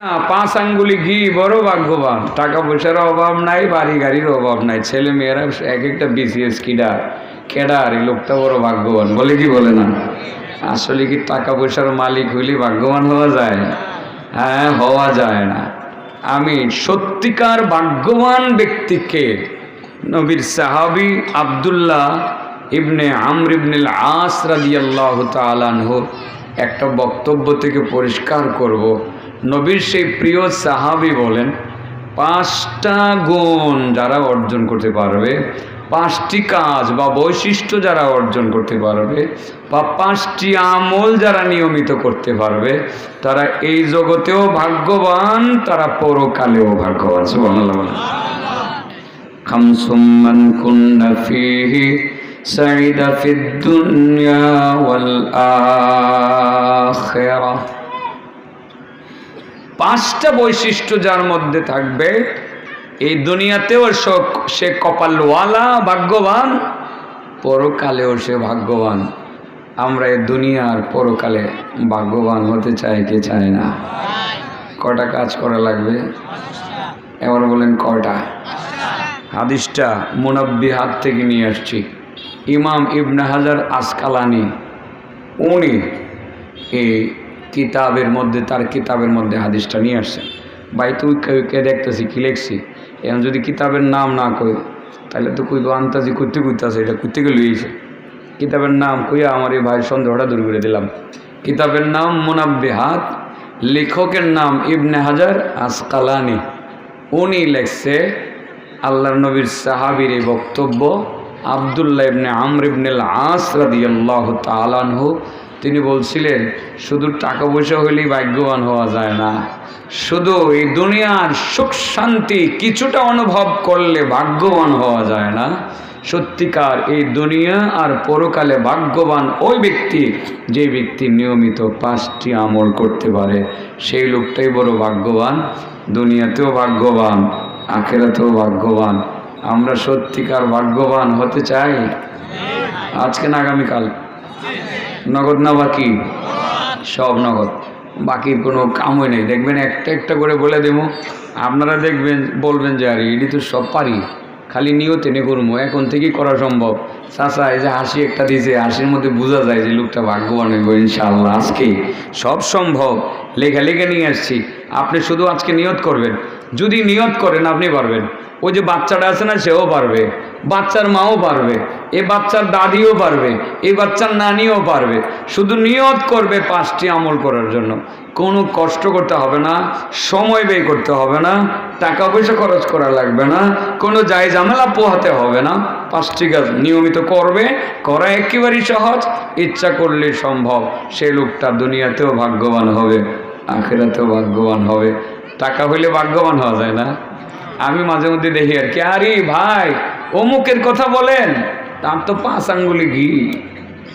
পাঁচ আঙ্গুলি ঘি বড় ভাগ্যবান। টাকা পয়সার অভাব নাই, বাড়ি গাড়ির অভাব নাই। ছেলে মেয়েরা এক একটা বিসিএস কিডার কেডার এই লোকটা বড় ভাগ্যবান। বলে কি বলে না? আসলে কি টাকা পয়সার মালিক হইলে ভাগ্যবান হওয়া যায়? না হ্যাঁ হওয়া যায় না। আমি সত্যিকার ভাগ্যবান ব্যক্তিকে নবীর সাহাবি আব্দুল্লাহ ইবনে আমর ইবনুল আস রাদিয়াল্লাহু তাআলাহর একটা বক্তব্য থেকে পরিষ্কার করব। নবীর সেই প্রিয় সাহাবি বলেন, পাঁচটা গুণ যারা অর্জন করতে পারবে, পাঁচটি কাজ বা বৈশিষ্ট্য যারা অর্জন করতে পারবে, বা পাঁচটি আমল যারা নিয়মিত করতে পারবে, তারা এই জগতেও ভাগ্যবান, তারা পরকালেও ভাগ্যবান। খামসুম্মান কুন্না ফিহি দুনিয়া ওয়াল পাঁচটা বৈশিষ্ট্য যার মধ্যে থাকবে, এই দুনিয়াতেও সে- কপালওয়ালা, ভাগ্যবান, পরকালেও সে ভাগ্যবান। আমরা এই দুনিয়ার পরকালে ভাগ্যবান হতে চাই, কে চায় না? কটা কাজ করা লাগবে? এবার বলেন কটা হাদিসটা মুনাব্বি হাত থেকে নিয়ে আসছি। ইমাম ইবনে হাজার আসকালানি, উনি এই কিতাবের মধ্যে, তার কিতাবের মধ্যে হাদিসটা নিয়ে আসছেন ভাই তুই কে- কে দেখতেছি, কি লিখছি? এখন যদি কিতাবের নাম না কই, তাহলে তো কইব, আন্তাজি করতে করতেছে এটা করতে গেলে লইছে কিতাবের নাম কইয়া আমার এই ভাই সন্দেহটা দূর করে দিলাম। কিতাবের নাম মুনাব্বি হাত লেখকের নাম ইবনে হাজার আসকালানি। উনি লেখছে আল্লাহ নবীর সাহাবির এই বক্তব্য, আবদুল্লাহ ইবনে আমর ইবনুল আস রাদিয়াল্লাহু তাআলাহু তিনি বলছিলেন, শুধু টাকা পয়সা হইলেই ভাগ্যবান হওয়া যায় না। শুধু এই দুনিয়ার সুখ শান্তি কিছুটা অনুভব করলে ভাগ্যবান হওয়া যায় না। সত্যিকার এই দুনিয়া আর পরকালে ভাগ্যবান ওই ব্যক্তি, যে ব্যক্তি নিয়মিত পাঁচটি আমল করতে পারে, সেই লোকটাই বড় ভাগ্যবান, দুনিয়াতেও ভাগ্যবান, আখেরাতেও ভাগ্যবান। আমরা সত্যিকার ভাগ্যবান হতে চাই। আজকে না, আগামীকাল। নগদ না বাকি? সব নগদ। বাকির কোনো কামই নেই। দেখবেন একটা একটা করে বলে দেবো। আপনারা দেখবেন, বলবেন যে, আরে এটি তো সব পারি। খালি নিয়তে নে করব এখন থেকেই করা সম্ভব। চাচা, এই যে হাসি একটা দিয়েছে হাসির মধ্যে বোঝা যায় যে, লোকটা ভাগ্যবান হইব ইনশাআল্লাহ। আজকেই সব সম্ভব। লেখা লেখে নিয়ে আসছি। আপনি শুধু আজকে নিয়ত করবেন। যদি নিয়ত করেন, আপনি পারবেন। ওই যে বাচ্চাটা আছে না, সেও পারবে। বাচ্চার মাও পারবে। এ বাচ্চার দাদিও পারবে। এ বাচ্চার নানিও পারবে। শুধু নিয়ত করবে পাঁচটি আমল করার জন্য। কোনো কষ্ট করতে হবে না, সময় ব্যয় করতে হবে না, টাকা পয়সা খরচ করা লাগবে না, কোনো যাই ঝামেলা পোহাতে হবে না। পাঁচটি কাজ নিয়মিত করবে, করা একেবারেই সহজ, ইচ্ছা করলে সম্ভব। সে লোকটা দুনিয়াতেও ভাগ্যবান হবে, আখেরাতেও ভাগ্যবান হবে। টাকা হইলে ভাগ্যবান হওয়া যায় না। আমি মাঝে মধ্যে দেখি আর কি, আরে ভাই, অমুকের কথা বলেন, তার তো পাঁচ আঙ্গুলি ঘি।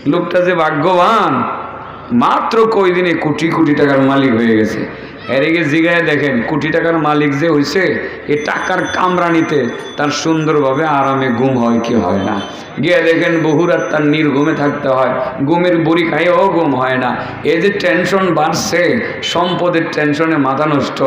লোকটা যে ভাগ্যবান মাত্র কই দিনে কোটি কোটি টাকার মালিক হয়ে গেছে। এদিকে জিগায় দেখেন, কোটি টাকার মালিক যে হয়েছে এই টাকার কামরানিতে তার সুন্দরভাবে আরামে ঘুম হয় কি হয় না। গিয়ে দেখেন বহুরাত তার নির্ঘুমে থাকতে হয়, ঘুমের বুড়ি খাইয়েও ঘুম হয় না। এই যে টেনশন বাড়ছে, সম্পদের টেনশনে মাথা নষ্ট।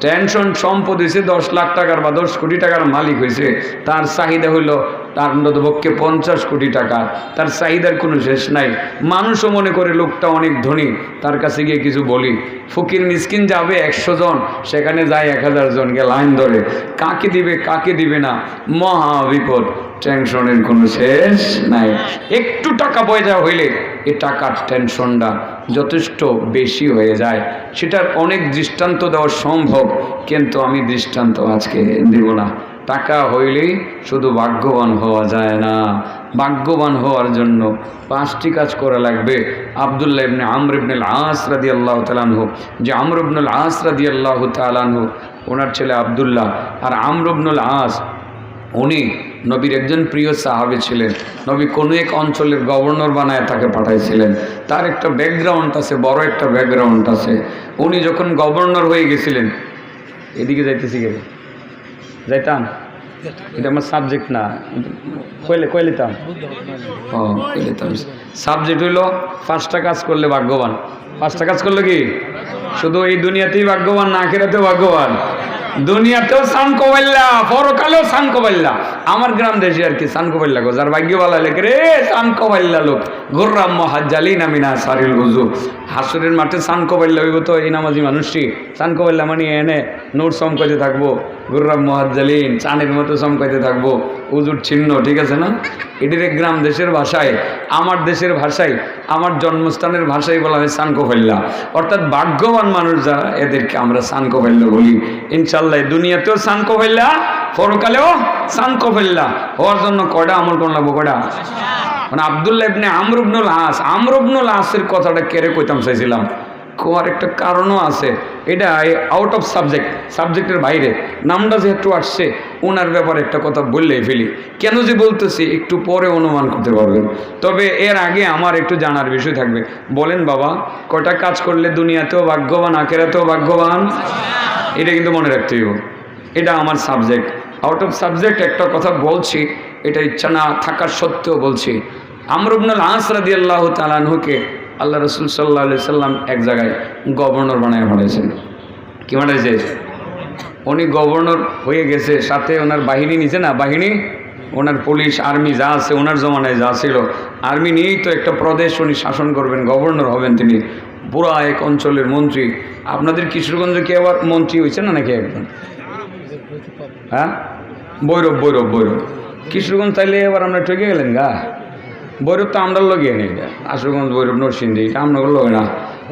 টেনশন সম্পদ হয়েছে দশ লাখ টাকার বা দশ কোটি টাকার মালিক হয়েছে তার চাহিদা হইল তার অন্ততপক্ষে পঞ্চাশ কোটি টাকা। তার চাহিদার কোনো শেষ নাই। মানুষও মনে করে লোকটা অনেক ধনী। তার কাছে গিয়ে কিছু বলি। ফকির মিসকিন যাবে একশো জন, সেখানে যায় এক হাজার জনকে লাইন ধরে। কাকে দিবে কাকে দিবে না? মহা বিপদ। টেনশনের কোনো শেষ নাই। একটু টাকা পয়সা হইলে এ টাকার টেনশনটা যথেষ্ট বেশি হয়ে যায়। সেটার অনেক দৃষ্টান্ত দেওয়া সম্ভব, কিন্তু আমি দৃষ্টান্ত আজকে দেব না। টাকা হইলেই শুধু ভাগ্যবান হওয়া যায় না। ভাগ্যবান হওয়ার জন্য পাঁচটি কাজ করা লাগবে। আবদুল্লাহ ইবনে আমর ইবনুল আস রাদি আল্লাহ তালানহু যে আমর ইবনুল আস রাদি আল্লাহ তালানহু ওনার ছেলে আবদুল্লাহ। আর আমর ইবনুল আস উনি নবীর একজন প্রিয় সাহাবি ছিলেন। নবী কোনো এক অঞ্চলের গভর্নর বানায় তাকে পাঠাইছিলেন। তার একটা ব্যাকগ্রাউন্ড আছে, বড় একটা ব্যাকগ্রাউন্ড আছে। উনি যখন গভর্নর হয়ে গেছিলেন, এদিকে যাইতেছি গেলে যাইতাম এটা আমার সাবজেক্ট না। কইলে কইলিতাম ও কইলিতাম সাবজেক্ট হইল পাঁচটা কাজ করলে ভাগ্যবান। পাঁচটা কাজ করলে কি? শুধু এই দুনিয়াতেই ভাগ্যবান না আখেরাতেও ভাগ্যবান। দুনিয়াতেও সান কবাইল্লা পরকালেও সান কবাল্লা আমার গ্রাম দেশে আর কি সান কবাল্লা গো, যার ভাগ্যবালা লেখে রে সান কবাল্লা লোক। গোর্রাম মহাজ্জালি নামিনা সারিল হুজু হাসুরের মাঠে সান কবাল্লা হইব তো, এই নামাজি মানুষটি। সান কবাল্লা মানে এনে নোট সমকাইতে থাকব। গুর্রাম মহাজ্জালিন, চানের মতো সমকাইতে থাকব। উজুর চিহ্ন ঠিক আছে না? এটির গ্রাম দেশের ভাষায়, আমার দেশের ভাষায়, আমার জন্মস্থানের ভাষায় বলা হয় সানকোফাল্লা অর্থাৎ ভাগ্যবান মানুষ যারা, এদেরকে আমরা সানকোফাল্লা বলি। ইনশাল্লাহ দুনিয়াতেও সানকোফাল্লা পরকালেও সানকোফাল্লা হওয়ার জন্য কয়টা আমল কোন লাগবো, কয়টা? মানে আবদুল্লাহ ইবনে আমরুবনুল হাস আমরুবনুল হাসের কথাটা কেড়ে কইতাম চাইছিলাম। কোয়ার একটা কারণও আছে। এটা আউট অফ সাবজেক্ট সাবজেক্টের বাইরে। নামটা যেহেতু আসছে ওনার ব্যাপারে একটা কথা বললেই ফেলি। কেন যে বলতেছি, একটু পরে অনুমান করতে পারবেন। তবে এর আগে আমার একটু জানার বিষয় থাকবে। বলেন বাবা কটা কাজ করলে দুনিয়াতেও ভাগ্যবান, আখেরাতেও ভাগ্যবান? এটা কিন্তু মনে রাখতে হইব। এটা আমার সাবজেক্ট আউট অফ সাবজেক্ট একটা কথা বলছি, এটা ইচ্ছা না থাকার সত্ত্বেও বলছি। আমরুবনুল আসরাদি আল্লাহ তালানহুকে আল্লাহ রসুল সাল্লাহ সাল্লাম এক জায়গায় গভর্নর বানায় পাঠাইছেন। কি বানাইছে? উনি গভর্নর হয়ে গেছে, সাথে ওনার বাহিনী নিছে না, বাহিনী? ওনার পুলিশ, আর্মি যা আছে, ওনার জমানায় যা ছিল। আর্মি নিয়েই তো একটা প্রদেশ উনি শাসন করবেন, গভর্নর হবেন তিনি। পুরা এক অঞ্চলের মন্ত্রী। আপনাদের কিশোরগঞ্জ কি আবার মন্ত্রী হয়েছে না নাকি একজন? হ্যাঁ? বৈরব বৈরব বৈরব কিশোরগঞ্জ তাইলে এবার আমরা ঠকে গেলেন গা। বৈরব তো আমরা লগে নেই আশুগঞ্জ বৈরব নরসিংদী এটা আপনাদের লগে না।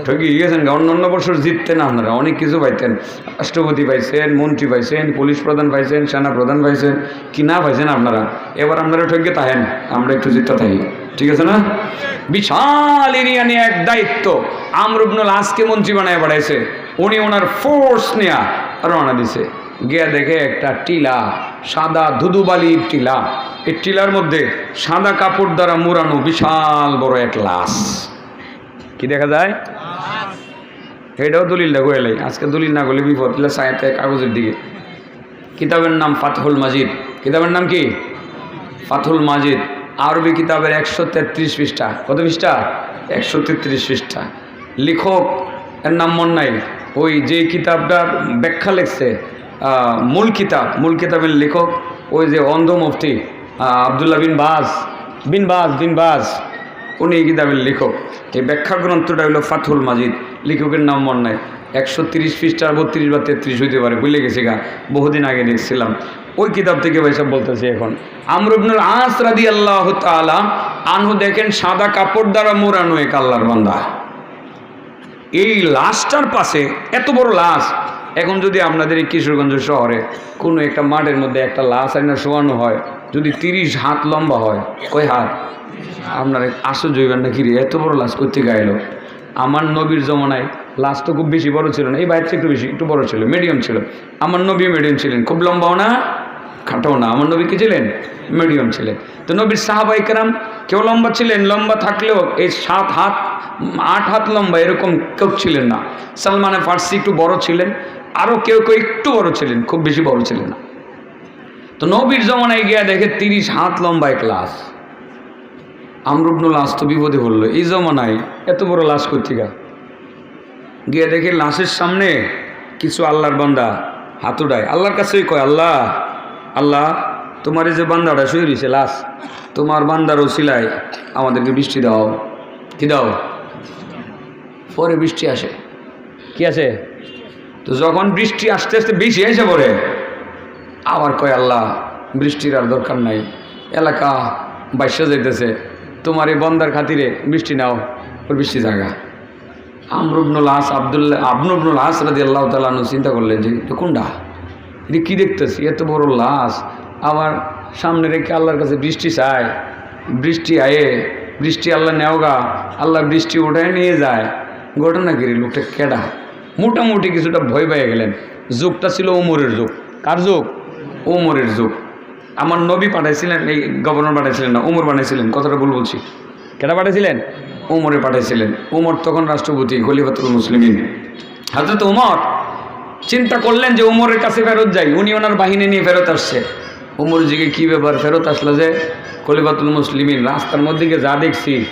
ঠকি গিয়েছেন গা। অন্য অন্য বছর জিততেন আপনারা, অনেক কিছু পাইতেন। রাষ্ট্রপতি পাইছেন, মন্ত্রী পাইছেন, পুলিশ প্রধান পাইছেন, সেনা প্রধান পাইছেন, কি না পাইছেন আপনারা। এবার আপনারা ঠকে তাহেন, আমরা একটু জিততে থাকি ঠিক আছে না? বিশাল এরিয়া নিয়ে এক দায়িত্ব। আমরুবনুল আজকে মন্ত্রী বানায় বাড়াইছে। উনি ওনার ফোর্স নেয়া রওনা দিছে। গিয়া দেখে একটা টিলা, সাদা ধুধুবালির টিলা। এই টিলার মধ্যে সাদা কাপড় দ্বারা মুড়ানো বিশাল বড় এক লাশ। কি দেখা যায়? এটাও দলিল দেখো এলাই আজকে দলিল না করলে বিপদ সায়াতে কাগজের দিকে। কিতাবের নাম ফাতহুল মাজিদ। কিতাবের নাম কি? ফাতহুল মাজিদ। আরবি কিতাবের একশো তেত্রিশ পৃষ্ঠা। কত পৃষ্ঠা? একশো তেত্রিশ পৃষ্ঠা। লেখক, এর নাম মন নাই। ওই যে কিতাবটার ব্যাখ্যা লেখছে মূল কিতাব, মূল কিতাবের লেখক ওই যে অন্ধ মুফতি আবদুল্লাহ বিন বাজ বিন বাজ বিন বাজ, উনি এই কিতাবের লেখক। এই ব্যাখ্যা গ্রন্থটা হলো ফাতহুল মাজিদ, লেখকের নাম মন নাই। একশো তিরিশ পৃষ্ঠা বত্রিশ বা তেত্রিশ হইতে পারে, ভুলে গেছি গা, বহুদিন আগে দেখছিলাম। ওই কিতাব থেকে ভাইসব বলতেছি এখন। আমরুবনুল আস রাদি আল্লাহ তালা আনহু দেখেন, সাদা কাপড় দ্বারা মোড়ানো এক আল্লাহর বান্দা। এই লাশটার পাশে, এত বড় লাশ এখন যদি আপনাদের এই কিশোরগঞ্জ শহরে কোনো একটা মাঠের মধ্যে একটা লাশ আইনা শোয়ানো হয়, যদি তিরিশ হাত লম্বা হয়, কয় হাত? আপনার আশ্চর্য হইবেন না কিরে এত বড় লাশ করতে গাইলো আমার নবীর জমানায় লাশ তো খুব বেশি বড় ছিল না। এই বাইরে একটু বেশি, একটু বড় ছিল মিডিয়াম ছিল। আমার নবী মিডিয়াম ছিলেন। খুব লম্বাও না, খাটাও না। আমার নবী কি ছিলেন? মিডিয়াম ছিলেন। তো নবীর সাহাবাইকেরাম কেউ লম্বা ছিলেন? লম্বা থাকলেও এই সাত হাত, আট হাত লম্বা এরকম কেউ ছিলেন না। সালমানে ফার্সি একটু বড় ছিলেন। আরও কেউ কেউ একটু বড় ছিলেন, খুব বেশি বড় ছিলেন না। তো নবীর জমানায় গিয়া দেখে তিরিশ হাত লম্বা এক লাশ। আমরুবনুল লাশ তো বিপদে পড়ল। এই জমানায় এত বড় লাশ কর্তিকা গিয়ে দেখে লাশের সামনে কিছু আল্লাহর বান্দা হাত উঠায়। আল্লাহর কাছেই কয়, আল্লাহ আল্লাহ, তোমার এই যে বান্দাটা শুয়ে রয়েছে লাশ, তোমার বান্দার ওসিলায় আমাদেরকে বৃষ্টি দাও। কি দাও? পরে বৃষ্টি আসে। কি আছে তো যখন বৃষ্টি আস্তে আস্তে বেশি এসে পড়ে আবার কয়, আল্লাহ, বৃষ্টির আর দরকার নাই। এলাকা বাইশে যাইতেছে। তোমার এই বন্দার খাতিরে বৃষ্টি নাও, ওর বৃষ্টি জায়গা আমরুবনুল হাস আবদুল্লাহ আবনুবনুল হাস রাদি আল্লাহ তালু চিন্তা করলেন যে কোনটা এটা কী দেখতেছি? এত বড় লাশ। আবার সামনে রেখে আল্লাহর কাছে বৃষ্টি চায়। বৃষ্টি আয়ে, বৃষ্টি আল্লাহ নেওগা। আল্লাহ বৃষ্টি ওঠায় নিয়ে যায়। ঘটনা কিরে লোকটা কেডা? মোটামুটি কিছুটা ভয় পেয়ে গেলেন। যুগটা ছিল ওমরের যুগ। কার যুগ? ওমরের যুগ। আমার নবী পাঠাইছিলেন, এই গভর্নর পাঠাইছিলেন না ওমর পাঠাইছিলেন, কথাটা ভুল বলছি। কেটা পাঠাইছিলেন? ওমরে পাঠাইছিলেন। ওমর তখন রাষ্ট্রপতি, খলিফাতুল মুসলিমিন। হাজরত ওমর চিন্তা করলেন যে উমরের কাছে ফেরত যাই, উনি ওনার বাহিনী নিয়ে ফেরত আসছে। উমর জিকে কী ব্যাপার ফেরত আসলো যে? খলিফাতুল মুসলিমিন, রাস্তার মধ্যে গিয়ে যা দেখছি,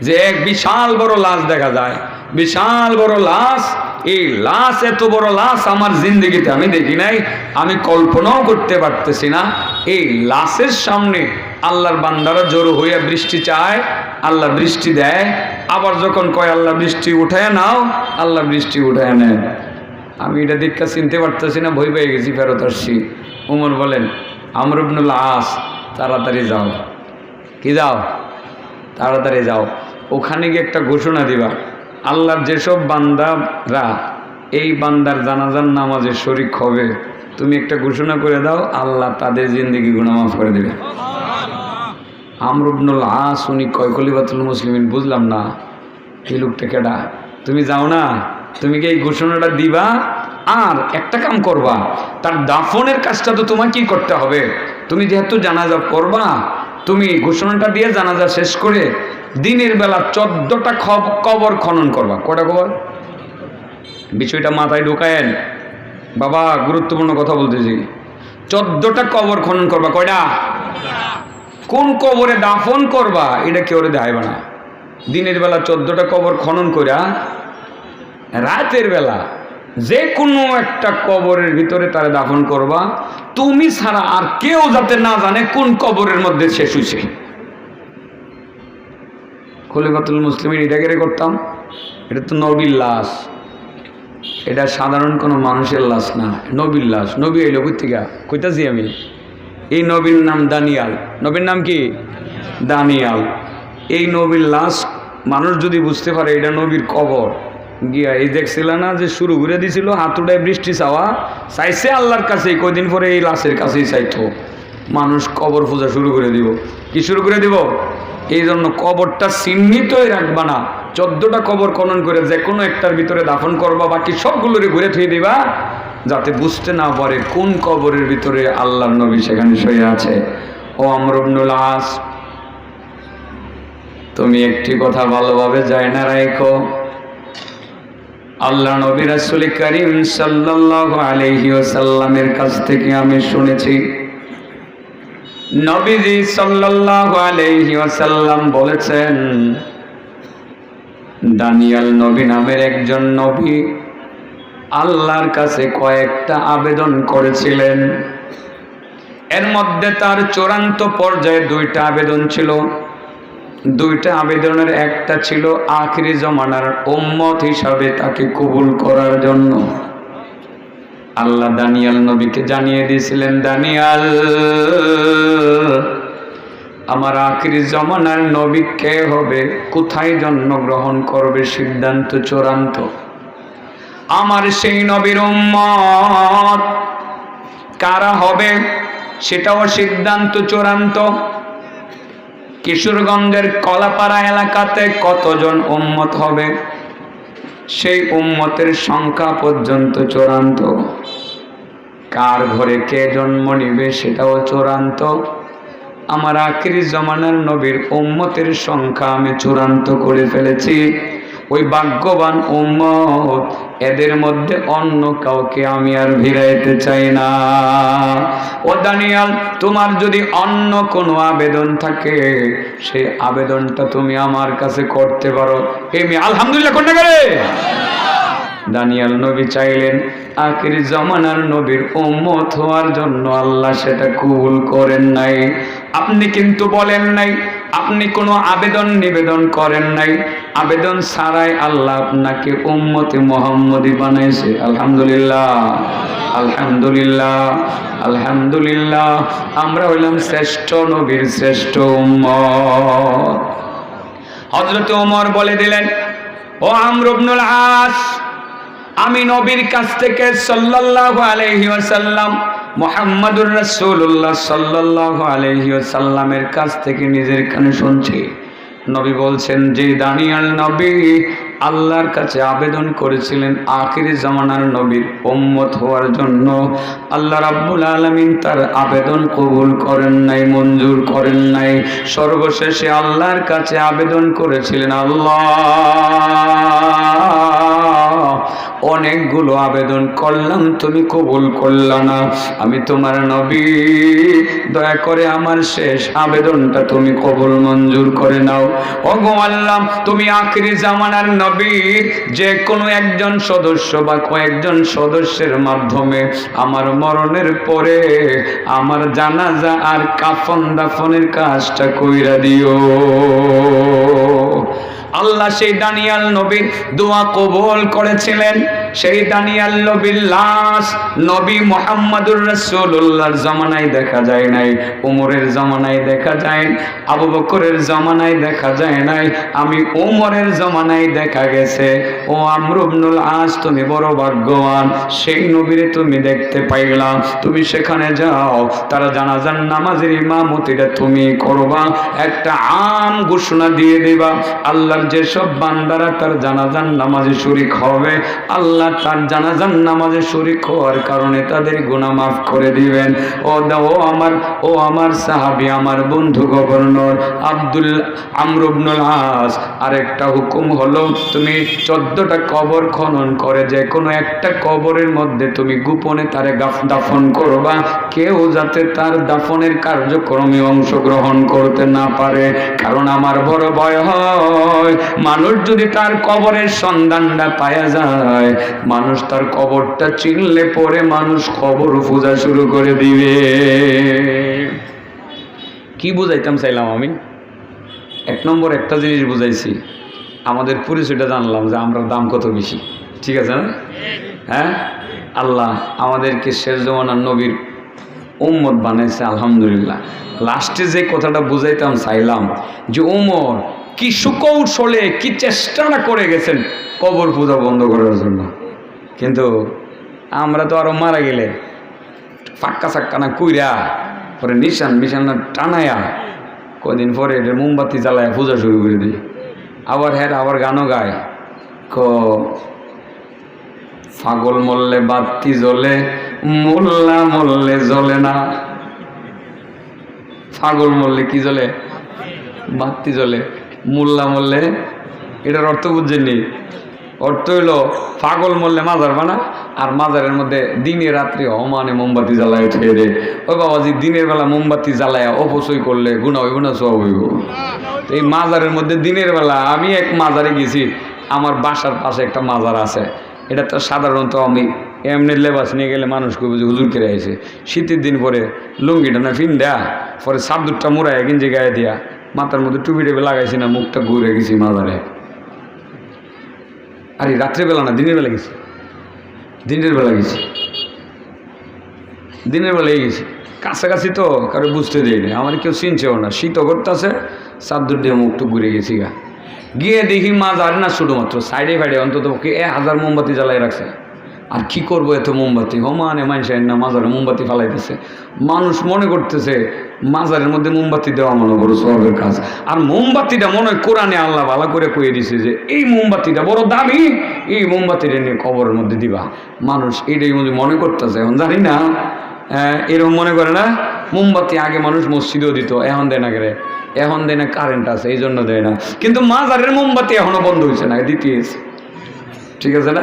যে এক বিশাল বড় লাশ দেখা যায়। বিশাল বড় লাশ এই লাশ, এত বড় লাশ আমার জিন্দগিতে আমি দেখি নাই, আমি কল্পনাও করতে পারতেছি না। এই লাশের সামনে আল্লাহর বান্দারা জড়ো হইয়া বৃষ্টি চায় আল্লাহ বৃষ্টি দেয়। আবার যখন কয়, আল্লাহ, বৃষ্টি উঠায় নাও, আল্লাহ বৃষ্টি উঠায় নেয় আমি এটা দীক্ষা চিনতে পারতেছি না, ভয় পেয়ে গেছি, ফেরত আসছি। উমর বলেন আমরুবনুল আস তাড়াতাড়ি যাও। কি যাও? তাড়াতাড়ি যাও। ওখানে গিয়ে একটা ঘোষণা দিবা। আল্লাহর যেসব বান্দারা এই বান্দার জানাজার নামাজে শরিক হবে, তুমি একটা ঘোষণা করে দাও, আল্লাহ তাদের জিন্দগি গুণামাফ করে দেবে। আমরুবনুল আস, উনি কয় কলিবাতুল মুসলিমিন, বুঝলাম না। এই লোকটা কেডা? তুমি যাও না, তুমি কি এই ঘোষণাটা দিবা? আর একটা কাম করবা, তার দাফনের কাজটা তো তোমাকেই করতে হবে। তুমি যেহেতু জানাজা করবা, তুমি ঘোষণাটা দিয়ে জানাজা শেষ করে দিনের বেলা চোদ্দটা কবর খনন করবা। কটা কবর? বিষয়টা মাথায় ঢুকায়েন। বাবা, গুরুত্বপূর্ণ কথা বলতেছি। চোদ্দটা কবর খনন করবা। কয়টা? কোন কবরে দাফন করবা, এটা কেউ দেখাইবা না। দিনের বেলা চোদ্দটা কবর খনন করা রাতের বেলা যে কোনো একটা কবরের ভিতরে তারা দাফন করবা। তুমি ছাড়া আর কেউ যাতে না জানে কোন কবরের মধ্যে শেষ হয়েছে খলিফাতুল মুসলিমের এটা কেড়ে করতাম? এটা তো নবীর লাশ। এটা সাধারণ কোনো মানুষের লাশ না, নবীর লাশ। নবী এলো থেকে কইতাছি আমি। এই নবীর নাম দানিয়াল। নবীর নাম কি? দানিয়াল। এই নবীর লাশ মানুষ যদি বুঝতে পারে এটা নবীর কবর, গিয়া এই দেখছিল না যে শুরু করে দিছিল হাতুড়ায় বৃষ্টি চাওয়া, চাইছে আল্লাহর কাছে কদিন পরে এই লাশের কাছেই চাইতো। মানুষ কবর পূজা শুরু করে দিব। কি শুরু করে দিব? এই জন্য কবরটা চিহ্নিতই রাখবা না। চোদ্দটা কবর খনন করে যে কোনো একটার ভিতরে দাফন করবা, বাকি সবগুলোরে ঘুরে থুয়ে দিবা, যাতে বুঝতে না পারে কোন কবরের ভিতরে আল্লাহর নবী সেখানে শুয়ে আছে। ও আমরুবনুল আস, তুমি একটি কথা ভালোভাবে যায় না রাইখো। আল্লাহ নবী রাসূল করিম সাল্লাল্লাহু আলাইহি ওয়াসাল্লামের কাছ থেকে আমি শুনেছি নবীজি সাল্লাল্লাহু আলাইহি ওয়াসাল্লাম বলেছেন, দানিয়াল নবী নামের একজন নবী আল্লাহর কাছে কয়েকটা আবেদন করেছিলেন। এর মধ্যে তার চূড়ান্ত পর্যায়ে দুইটা আবেদন ছিল। দুইটা আবেদনের একটা ছিল আখিরি জমানার উম্মত হিসাবে তাকে কবুল করার জন্য। আল্লাহ দানিয়াল নবীকে জানিয়ে দিয়েছিলেন, দানিয়াল, আমার আখিরি জমানার নবী কে হবে? কোথায় জন্মগ্রহণ করবে? সিদ্ধান্ত চূড়ান্ত। আমার সেই নবীর উম্মত কারা হবে? সেটাও সিদ্ধান্ত চূড়ান্ত। কিশোরগঞ্জের কলাপাড়া এলাকাতে কতজন উম্মত হবে? সেই উম্মতের সংখ্যা পর্যন্ত চূড়ান্ত। কার ঘরে কে জন্ম নিবে সেটাও চূড়ান্ত। আমার আখিরি জমানার নবীর উম্মতের সংখ্যা আমি চূড়ান্ত করে ফেলেছি। ওই ভাগ্যবান উম্মত, এদের মধ্যে অন্য কাউকে আমি আর ভিড়াইতে চাই না। ও দানিয়াল, তোমার যদি অন্য কোনো আবেদন থাকে, সেই আবেদনটা তুমি আমার কাছে করতে পারো। এমনি আলহামদুলিল্লাহ কোনটা করে দানিয়াল নবী চাইলেন, আখির জমানার নবীর উম্মত হওয়ার জন্য আল্লাহ সেটা কবুল করেন নাই। আপনি কিন্তু বলেন নাই, আপনি কোনো আবেদন নিবেদন করেন নাই। আবেদন ছাড়াই আল্লাহ আপনাকে উম্মতে মোহাম্মদী বানাইছে। আলহামদুলিল্লাহ আলহামদুলিল্লাহ আলহামদুলিল্লাহ। আমরা হইলাম শ্রেষ্ঠ নবীর শ্রেষ্ঠ উম্মত। হজরত ওমর বলে দিলেন, ও আমরুবনুল আস আমি নবীর কাছ থেকে সাল্লাল্লাহু আলাইহি ওয়াসাল্লাম, মুহাম্মাদুর রাসূলুল্লাহ সাল্লাল্লাহু আলাইহি ওয়াসাল্লামের কাছ থেকে নিজের কানে শুনছি। নবী বলছেন, যে দানিয়াল নবী আল্লাহর কাছে আবেদন করেছিলেন আখিরি জামানার নবীর উম্মত হওয়ার জন্য, আল্লাহ রাব্বুল আলামিন তার আবেদন কবুল করেন নাই, মঞ্জুর করেন নাই। সর্বশেষে আল্লাহর কাছে আবেদন করেছিলেন আল্লাহ। অনেকগুলো আবেদন করলাম, তুমি কবুল করল না। আমি তোমার নবী, দয়া করে আমার শেষ আবেদনটা তুমি কবুল মঞ্জুর করে নাও। ওগো আল্লাহ, তুমি আখরি জামানার নবীর যে কোনো একজন সদস্য বা কয়েকজন সদস্যের মাধ্যমে আমার মরণের পরে আমার জানাজা আর কাফন দাফনের কাজটা কইরা দিও। আল্লাহ সেই দানিয়াল নবীর দোয়া কবুল করেছিলেন। সেই দানিয়াল নবীর নবী মোহাম্মদুর রসুল্লাহর জমানায় দেখা যায় নাই, উমরের জমানায় দেখা যায়, আবু বকরের জমানায় দেখা যায় নাই, আমি উমরের জমানায় দেখা গেছে। ও আমরুবনুল আজ তুমি বড় ভাগ্যবান, সেই নবীরে তুমি দেখতে পাইলাম তুমি সেখানে যাও, তারা জানাজান নামাজের ইমামতিটা তুমি করবা, একটা আম ঘোষণা দিয়ে দিবা, আল্লাহর যেসব বান্দারা তার জানাজান নামাজে শরিক হবে, আল্লাহ তার জানাজান নামাজে শরিক হওয়ার কারণে তাদের গুনাহ মাফ করে দিবেন। ও ও আমার ও আমার সাহাবি, আমার বন্ধু গভর্নর আব্দুল আমরুবনুল আস, আরেকটা হুকুম হলো, তুমি চোদ্দটা কবর খনন করে যে কোনো একটা কবরের মধ্যে তুমি গোপনে তারে দাফন করবা। কেউ যাতে তার দাফনের কার্যক্রমে অংশগ্রহণ করতে না পারে, কারণ আমার বড় ভয় হয়। মানুষ যদি তার কবরের সন্ধানটা পাওয়া যায় মানুষ তার কবরটা চিনলে পরে মানুষ কবর পূজা শুরু করে দিবে। কি বুঝাইতাম চাইলাম আমি? এক নম্বর একটা জিনিস বুঝাইছি। আমাদের পরিচয়টা জানলাম যে আমরা দাম কত বেশি। ঠিক আছে না? হ্যাঁ? আল্লাহ আমাদেরকে শেষ জমানার নবীর উম্মত বানাইছে আলহামদুলিল্লাহ। লাস্টে যে কথাটা বুঝাইতাম চাইলাম যে উমর কি সুকৌশলে, কি চেষ্টাটা করে গেছেন কবর পূজা বন্ধ করার জন্য। কিন্তু আমরা তো আরও মারা গেলে, ফাক্কা সাক্কা না কুইরা, পরে নিশান মিশান না টানায়া, কদিন পরে মোমবাতি জ্বালায় পূজা শুরু করে দিই। আবার হ্যাঁ আবার গানও গায়। ক, ফাগল মরলে বাতি জ্বলে, মোল্লা মরলে জ্বলে না। ফাগল মরলে কি জ্বলে? বাতি জ্বলে। মোল্লা মরলে, এটার অর্থ বুঝছেননি অর্থ হইল, পাগল মরলে মাজার বানা, আর মাজারের মধ্যে দিনে রাত্রে অমানে মোমবাতি জ্বালায় উঠে রে। ওই বাবাজি, দিনের বেলা মোমবাতি জ্বালায় অপচয় করলে গুণা হইব না সব হইব? এই মাজারের মধ্যে দিনের বেলা আমি এক মাজারে গেছি, আমার বাসার পাশে একটা মাজার আছে। এটা তো সাধারণত আমি এমনি লেবাস নিয়ে গেলে মানুষ যে হুজুর কেড়ে আইছে। শীতের দিন পরে লুঙ্গিটা না ফিন দেয়া পরে সাবদুরটা মুড়ায় গেঞ্জি গায়ে দিয়া মাথার মধ্যে টুপি টেপে লাগাইছি না, মুখটা ঘুরে গেছি মাজারে। আরে রাত্রেবেলা না, দিনের বেলা গেছি। দিনের বেলা গেছি। দিনের বেলায় গেছি। কাছাকাছি তো কারও বুঝতে দেয়নি আমার কেউ চিনছেও না। শীতও করতেছে চাদর দিয়ে মুখ তো ঘুরে গেছি গা। গিয়ে দেখি মাজার না শুধুমাত্র সাইডে ফাইডে অন্তত পক্ষে এ হাজার মোমবাতি জ্বালাই রাখছে। আর কি করব এত মোমবাতি? হমানে মানুষ না মাজারে মোমবাতি ফালাইতেছে। মানুষ মনে করতেছে মাজারের মধ্যে মোমবাতি দেওয়া মনে করো সবের কাজ। আর মোমবাতিটা মনে হয় কোরআনে আল্লাহ ভালো করে কয়ে দিছে যে এই মোমবাতিটা বড় দামি এই মোমবাতিটা নিয়ে কবরের মধ্যে দিবা। মানুষ এটাই মনে করতেছে এখন জানি না। হ্যাঁ, এরকম মনে করে না? মোমবাতি আগে মানুষ মসজিদেও দিত এখন দেয় না করে? এখন দেয় না কারেন্ট আছে এই জন্য দেয় না। কিন্তু মাজারের মোমবাতি এখনও বন্ধ হয়েছে না দ্বিতীয় ঠিক আছে না?